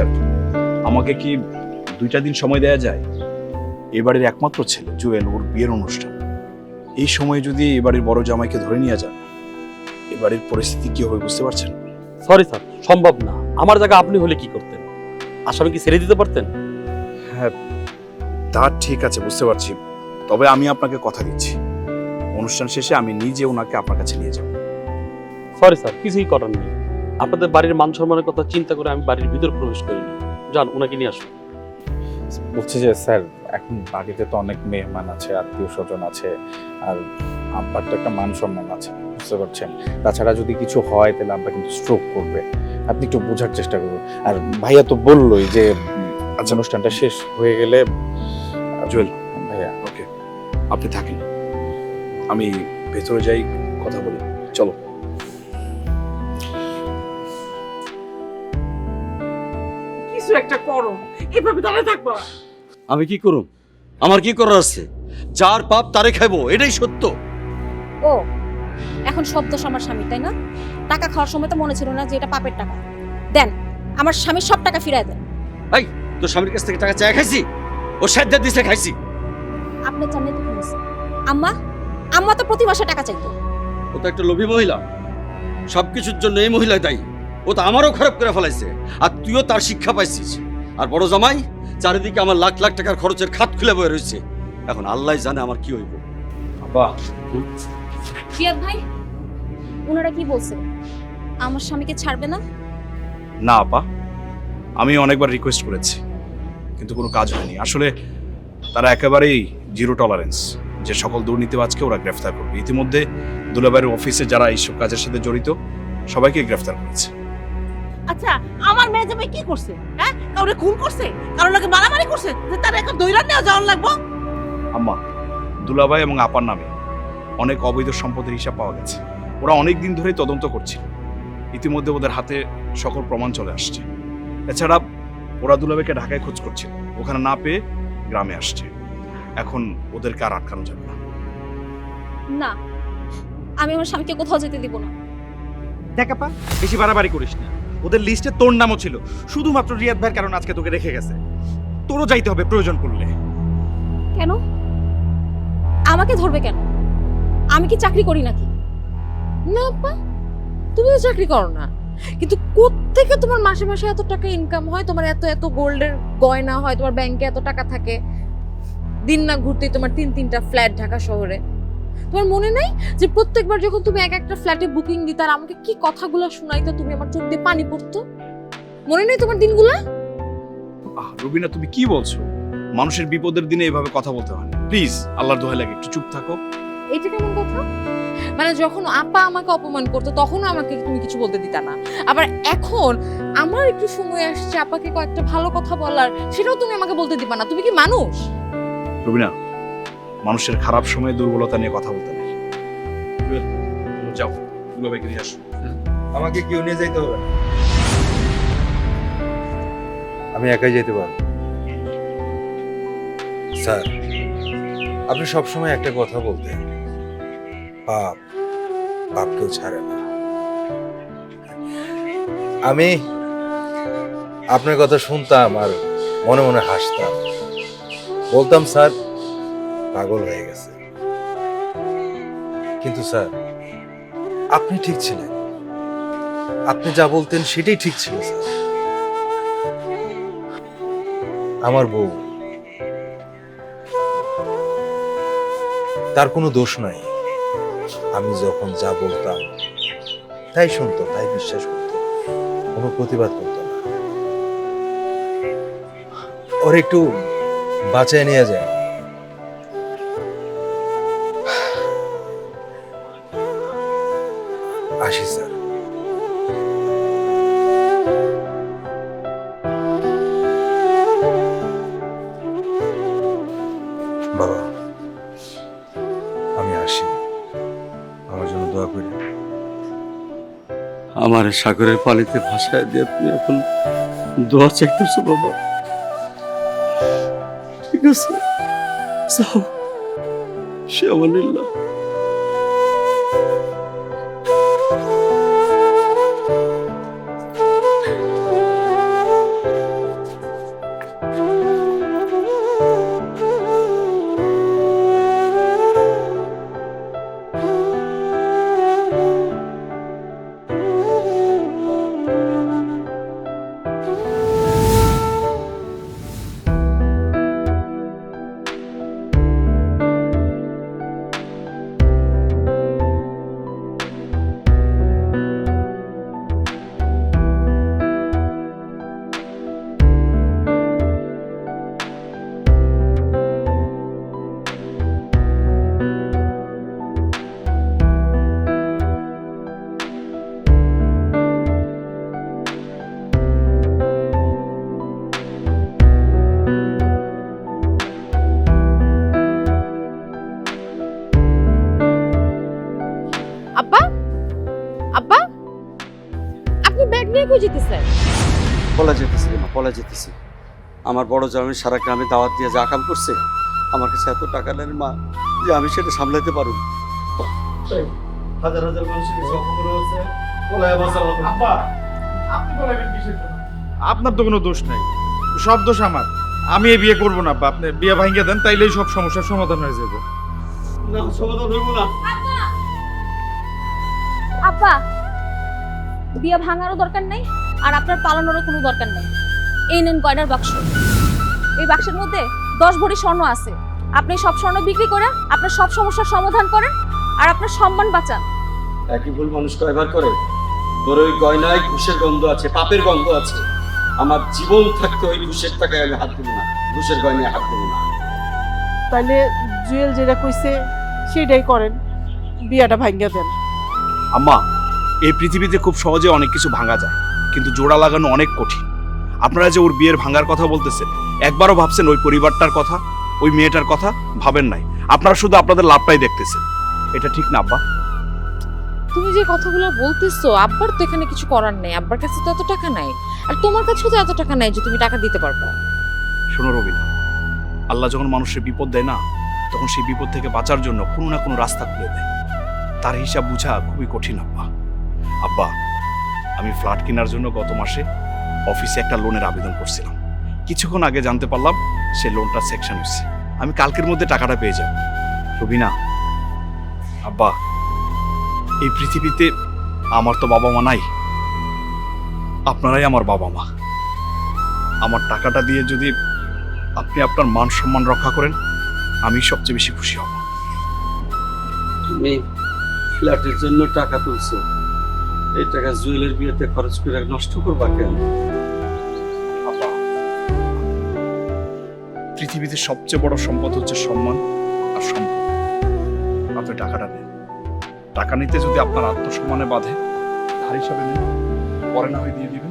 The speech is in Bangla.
স্যার আমাকে কি দুইটা দিন সময় দেয়া যায়? এবারের একমাত্র ছেলে জুয়েল ওর বিয়ের অনুষ্ঠান। এই সময় যদি এবারের বড় জামাইকে ধরে নিয়ে যান এবারের পরিস্থিতি কি হবে বুঝতে পারছেন? সরি স্যার সম্ভব না। আমার জায়গা আপনি হলে কি করতেন? আসামি কি ছেড়ে দিতে পারতেন? হ্যাঁ তা ঠিক আছে বুঝতে পারছি। তবে আমি আপনাকে কথা দিচ্ছি। অনুষ্ঠান শেষে আমি নিজে ওনাকে আপনার কাছে নিয়ে যাব। সরি স্যার কিছুই করার নেই। আপনাদের বাড়ির মান সম্মানের কথা চিন্তা করে আমি বাড়ির ভিতর প্রবেশ করিনি। যান ওনাকে নিয়ে আসুন। বলছি যে স্যার এখন বাড়িতে তো অনেক মেহমান আছে আত্মীয় স্বজন আছে আর আব্বার তো একটা মান সম্মান আছে বুঝতে পারছেন? তাছাড়া যদি কিছু হয় তাহলে আব্বা কিন্তু স্ট্রোক করবে। আপনি একটু বোঝার চেষ্টা করুন। আর ভাইয়া তো বললোই যে আচ্ছা অনুষ্ঠানটা শেষ হয়ে গেলে জুয়েল ভাইয়া। ওকে আপনি থাকেন। আমি ভেতরে যাই কথা বলি। চলো। কিছু একটা করো। এভাবে দাঁড়ায় থাকবা। আমি কি করুম? আমার কি করার আছে? যার পাপ তারে খাইবো এটাই সত্য। ও এখন সব দোষ আমার স্বামী তাই না? টাকা খাওয়ার সময় তো মনে ছিল না যে এটা পাপের টাকা। দেন আমার স্বামীর সব টাকা ফিরায় দেন। তোর স্বামীর কাছ থেকে টাকা চায় খাইছি? ও সাধ্য দিছে খাইছি। আপনি জানেন তো কি আম্মা আম্মা তো প্রতি মাসে টাকা চাইতো। ও তো একটা লোভী মহিলা। সবকিছুর জন্য এই মহিলা দায়ী। ও তো আমারও খারাপ করে ফেলাইছে আর তুইও তার শিক্ষা পাইছিস। আর বড় জামাই চারিদিকে আমার লাখ লাখ টাকার খরচের খাত খুলে বয়ে রয়েছে। এখন আল্লাহ জানে আমার কি হইব। বাহ ভাই ওনারা কি বলছে? আমার স্বামীকে ছাড়বে না? না আপা আমি অনেকবার রিকোয়েস্ট করেছি কিন্তু কোনো কাজ হয়নি। আসলে তারা একেবারেই জিরো টলারেন্স যে সকল দুর্নীতিবাজকে ওরা গ্রেফতার করবে। ইতিমধ্যে দুলাবাইয়ের অফিসে যারা এইসব কাজের সাথে জড়িত সবাইকে গ্রেফতার করেছে। আচ্ছা আমার মেয়ে জামাই কি করছে? হ্যাঁ? কাউরে খুন করছে? কারোর লাগে মারামারি করছে? যে তার একটা দৈরান নেওয়া যাওয়ার লাগবো? আম্মা দুলাভাই এবং আপার নামে অনেক অবৈধ সম্পদের হিসাব পাওয়া গেছে। ওরা অনেক দিন ধরেই তদন্ত করছিল। ইতিমধ্যে ওদের হাতে সকল প্রমাণ চলে আসছে। এছাড়া ওরা দুলাভাইকে ঢাকায় খোঁজ করছিল। ওখানে না পেয়ে গ্রামে আসছে। এখন ওদেরকে আর আটকানো যাবে না। না আমি আমার স্বামীকে কোথাও যেতে দিব না। দেখাপা বেশি বাড়াবাড়ি করিস না। ওদের লিস্টে তোর নামও ছিল। শুধুমাত্র রিয়াদ ভাইয়ের কারণ আজকে তোকে রেখে গেছে। তোরও যাইতে হবে প্রয়োজন পড়লে। কেন? আমাকে ধরবে কেন? আমি কি চাকরি করি নাকি? না আপা তুমি তো চাকরি করো না। কিন্তু থেকে তোমার মাসে মাসে এত টাকা ইনকাম হয়? তোমার এত এত গোল্ডের গয়না হয়? তোমার ব্যাংকে এত টাকা থাকে? দিন না ঘুরতেই তোমার তিন, তিনটা ফ্ল্যাট ঢাকা শহরে। তোমার মনে নাই যে প্রত্যেকবার যখন তুমি এক একটা ফ্ল্যাটে বুকিং দিতে আর আমাকে কি কথাগুলো শোনাইতো তুমি আমার চোখ দিয়ে পানি পড়তো? মনে নেই তোমার দিনগুলা? আহ রুবিনা তুমি কি বলছো? মানুষের বিপদের দিনে এভাবে কথা বলতে হয় প্লিজ আল্লাহর দোহাই লাগে একটু চুপ থাকো। এটা কেমন কথা? মানে যখন আপা আমাকে অপমান করতো তখনও আমাকে তুমি কিছু বলতে দিতা না। আবার এখন আমার একটু সময় আসছে আপাকে কয়েকটা ভালো কথা বলার সেটাও তুমি আমাকে বলতে দিবা না। তুমি কি মানুষ? রুবিনা মানুষের খারাপ সময়ে দুর্বলতা নিয়ে কথা বলতে নেই যাও দুলাভাইকে নিয়ে আসো। আমাকে কেউ নিয়ে যাইতে হবে আমি একাই যেতে পারব। স্যার আপনি সবসময় একটা কথা বলতেন। পাপ কেউ ছাড়ে না। আমি আপনার কথা শুনতাম আর মনে মনে হাসতাম। বলতাম স্যার পাগল হয়ে গেছে। কিন্তু স্যার, আপনি ঠিক ছিলেন। আপনি যা বলতেন সেটাই ঠিক ছিল, স্যার। আমার বউ, তার কোনো দোষ নাই। আমি যখন যা বলতাম, তাই শুনতো, তাই বিশ্বাস করতো। কোনো প্রতিবাদ করতো না। ওর একটু বাঁচায় নিয়ে যায়। আমার সাগরের পানিতে ভাসায় দিয়ে তুমি এখন দোয়া চাইতেছো বাবা। ঠিক আছে। সে আমানিল্লাহ পলা যেতেছি। আমার বড় জামাই সারা গ্রামে দাওয়াত দিয়ে যা কাম করছে আমার কাছে এত টাকা নেন মা যে আমি সেটা সামলাতে পারব হাজার হাজার মানুষের আপনার তো কোনো দোষ নাই সব দোষ আমার। আমি এই বিয়ে করব না আপনি বিয়ে ভাঙিয়ে দেন তাইলেই সব সমস্যার সমাধান হয়ে যাবে। না সমাধান হইব না। আব্বা! বিয়ে ভাঙারও দরকার নেই? আর আপনার পালানোরও কোনো দরকার নেই। এই নেন গয়নার বাক্স। এই বাক্সের মধ্যে দশ ভরি স্বর্ণ আছে। আপনি সব স্বর্ণ বিক্রি করে আপনার সব সমস্যার সমাধান করেন আর আপনার সম্মান বাঁচান। একই ভুল মানুষ কয়বার করে? তোর ওই গয়নায় ঘুষের গন্ধ আছে পাপের গন্ধ আছে। আমার জীবন থাকতে ওই ঘুষের টাকায় আমি হাত দেবো না ঘুষের গয়নায় হাত দেবো না। তাইলে জুয়েল যেটা কইছে সেটাই করেন। বিয়াটা ভাঙ্গিয়া দেন। আম্মা এই পৃথিবীতে খুব সহজে অনেক কিছু ভাঙা যায়। কিন্তু জোড়া লাগানো অনেক কঠিন। আপনারা যে ওর বিয়ের ভাঙার কথা বলতেছেন একবারও ভাবছেন ওই পরিবারটার কথা ওই মেয়েটার কথা? ভাবেন নাই। আপনারা শুধু আপনাদের লাভটাই দেখতেছেন। এটা ঠিক না আব্বা। তুমি যে কথাগুলো বলতেছো আব্বার তো এখানে কিছু করার নেই। আব্বার কাছে তো এত টাকা নাই। আর তোমার কাছেও তো এত টাকা নাই যে তুমি টাকা দিতে পারবে। শোনো রবিনা। আল্লাহ যখন মানুষের বিপদ দেয় না তখন সেই বিপদ থেকে বাঁচার জন্য কোনো না কোনো রাস্তা খুলে দেয়। তার হিসাব বুঝা খুবই কঠিন আব্বা। আব্বা আমি ফ্ল্যাট কেনার জন্য গত মাসে অফিসে একটা লোনের আবেদন করছিলাম। কিছুক্ষণ আগে জানতে পারলাম সে লোনটা সেকশন হচ্ছে আমি কালকের মধ্যে টাকাটা পেয়ে যাব। রবিনা, আব্বা, এই পৃথিবীতে আমার তো বাবা মা নাই। আপনারাই আমার বাবা মা। আমার টাকাটা দিয়ে যদি আপনি আপনার মান সম্মান রক্ষা করেন, আমি সবচেয়ে বেশি খুশি হব। তুমি ফ্ল্যাটের জন্য টাকা তুলছো। এই টাকা জুয়েলের বিয়েতে খরচ করে নষ্ট করবা কেন? পৃথিবীতে সবচেয়ে বড় সম্পদ হচ্ছে সম্মান আর সম্পদ। আপনি টাকাটা নেন। টাকা নিতে যদি আপনার আত্মসম্মানে বাধে ধার হিসাবে নেন। পরে না হয় দিয়ে দিবেন।